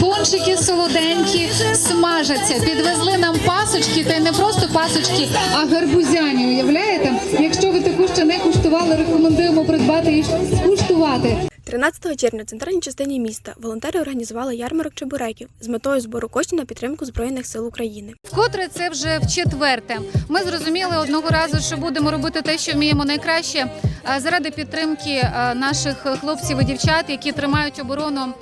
Пончики солоденькі смажаться. Підвезли нам пасочки, та й не просто пасочки, а гарбузяні. Уявляєте? Якщо ви таку ще не куштували, рекомендуємо придбати і скуштувати. 13 червня в центральній частині міста волонтери організували ярмарок чебуреків з метою збору коштів на підтримку Збройних сил України. Вкотре це вже в четверте. Ми зрозуміли одного разу, що будемо робити те, що вміємо найкраще, заради підтримки наших хлопців і дівчат, які тримають оборону.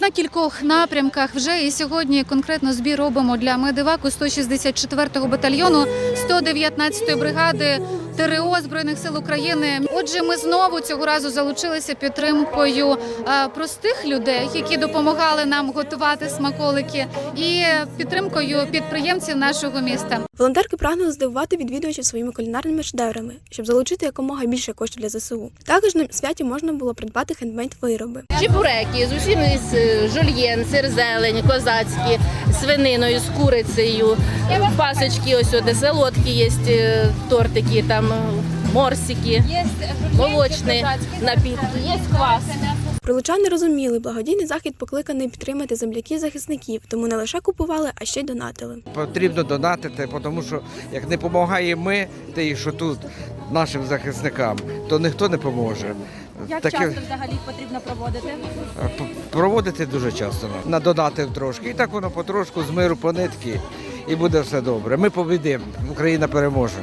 На кількох напрямках вже і сьогодні конкретно збір робимо для медиваку. 164-го батальйону 119-ї бригади ТРО Збройних сил України. Отже, ми знову цього разу залучилися підтримкою простих людей, які допомагали нам готувати смаколики, і підтримкою підприємців нашого міста. Волонтерки прагнули здивувати відвідувачів своїми кулінарними шедеврами, щоб залучити якомога більше коштів для ЗСУ. Також на святі можна було придбати хендмейд вироби. Чебуреки з усім із е, жульєн, сир зелень, козацькі, свининою, з курицею, пасочки, ось де солодкі є, е, тортики, там е, морсики, молочні напітки, є квас. Прилучани розуміли, благодійний захід покликаний підтримати земляків захисників, тому не лише купували, а ще й донатили. Потрібно донатити, тому що як не допомагаємо ми, те, що тут нашим захисникам, то ніхто не поможе. Як Таке- часто взагалі потрібно проводити? Проводити дуже часто. Надонатив трошки. І так воно потрошку з миру по нитки, і буде все добре. Ми побідимо. Україна переможе.